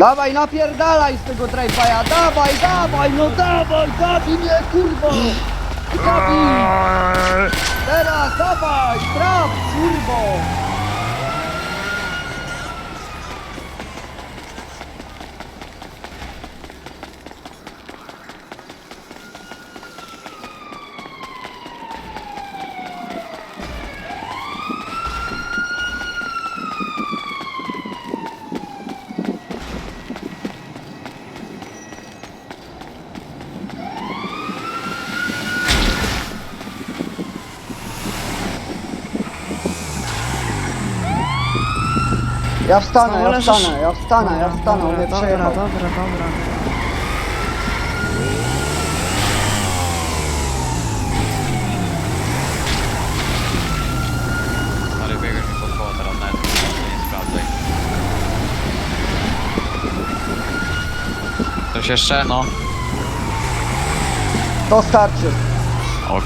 Dawaj, napierdalaj z tego trajfaja, dawaj, dawaj, no dawaj, zabij mnie, kurwo! Zabij! Teraz, dawaj, traf, kurwo! Ja wstanę, Znowu ja leżysz? wstanę, ja wstanę, ja wstanę, on mnie dobra, przejechał. dobra, dobra. Stary, biegasz mi pod koło teraz nawet nie sprawdzaj. Coś jeszcze? No. To starczy. Ok.